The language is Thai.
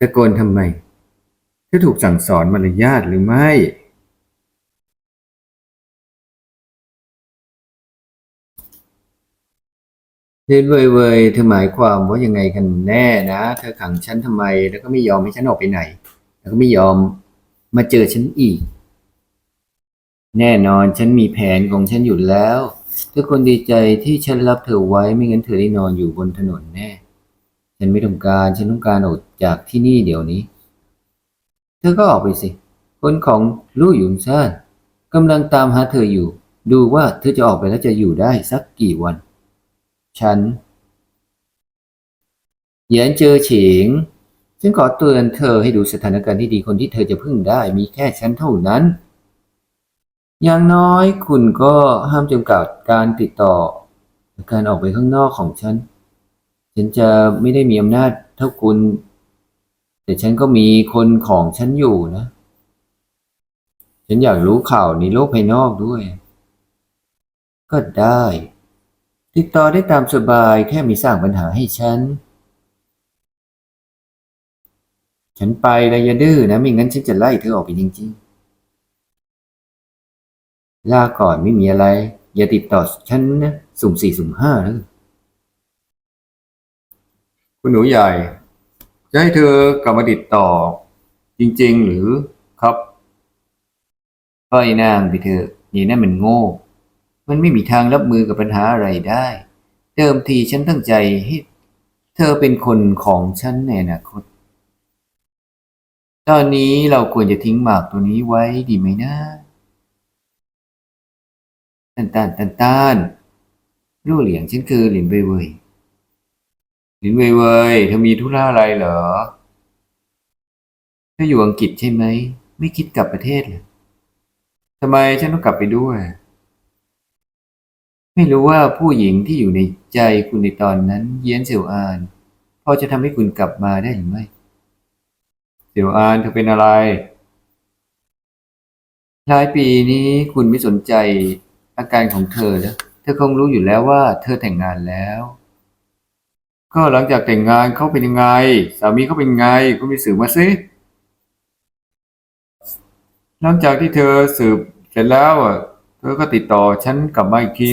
ตะโกนทำไมเธอถูกสั่งสอนมารยาทหรือไม่เดินเว่ยเวยเธอหมายความว่ายังไงกันแน่นะ เธอขังฉันทำไม แล้วก็ไม่ยอมให้ฉันออกไปไหน แล้วก็ไม่ยอมมาเจอฉันอีก แน่นอนฉันมีแผนของฉันอยู่แล้ว เธอคนดีใจที่ฉันรับเธอไว้ไม่งั้นเธอได้นอนอยู่บนถนนแน่ ฉันไม่ต้องการ ฉันต้องการออกจากที่นี่เดี๋ยวนี้ เธอก็ออกไปสิ คนของลู่หยุนซ่านกำลังตามหาเธออยู่ ดูว่าเธอจะออกไปแล้วจะอยู่ได้สักกี่วัน ฉันเหยียนเจอเฉิงฉันขอเตือนเธอให้ดูสถานการณ์ที่ดีคนที่เธอจะพึ่งได้มีแค่ฉันเท่านั้น อย่างน้อยคุณก็ห้ามจำกัดการติดต่อ การออกไปข้างนอกของฉัน ฉันจะไม่ได้มีอำนาจเท่าคุณ แต่ฉันก็มีคนของฉันอยู่นะ ฉันอยากรู้ข่าวในโลกภายนอกด้วย ก็ได้ ติดต่อได้ตามสบายแค่ไมีสร้างปัญหาให้ฉัน ฉันไปแล้วอย่าดื้อนะ ไม่งั้นฉันจะไล่เธอออกไปจริง ๆ ลาก่อนไม่มีอะไร อย่าติดต่อฉันนะ สุ่มสี่สุ่มห้านะ คุณหนูใหญ่ จะให้เธอกลับมาติดต่อ จริงๆ หรือครับปล่อยนางไปเถอะนี่นั่นมันโง่ มันไม่มีทางรับมือกับปัญหาอะไรได้ เดิมทีฉันตั้งใจให้เธอเป็นคนของฉันในอนาคต ตอนนี้เราควรจะทิ้งหมากตัวนี้ไว้ดีไหมนะตันตันตันตันลู่เหลียงฉันคือหลินเว่ยเวย ลินเว่ยเว่ยเธอมีธุระอะไรเหรอเธออยู่อังกฤษใช่ไหม ไม่คิดกลับประเทศเหรอทำไมฉันต้องกลับไปด้วย ไม่รู้ว่าผู้หญิงที่อยู่ในใจคุณในตอนนั้น เยียนเสี่ยวอานพอจะทำให้คุณกลับมาได้หรือไม่ เสี่ยวอานเธอเป็นอะไรหลายปีนี้คุณไม่สนใจอาการของเธอแล้ว เธอคงรู้อยู่แล้วว่าเธอแต่งงานแล้ว ก็หลังจากแต่งงานเขาเป็นยังไง สามีเขาเป็นยังไง คุณไปสืบมาสิหลังจากที่เธอสืบเสร็จแล้วอะเธอก็ติดต่อฉันกลับมาอีกที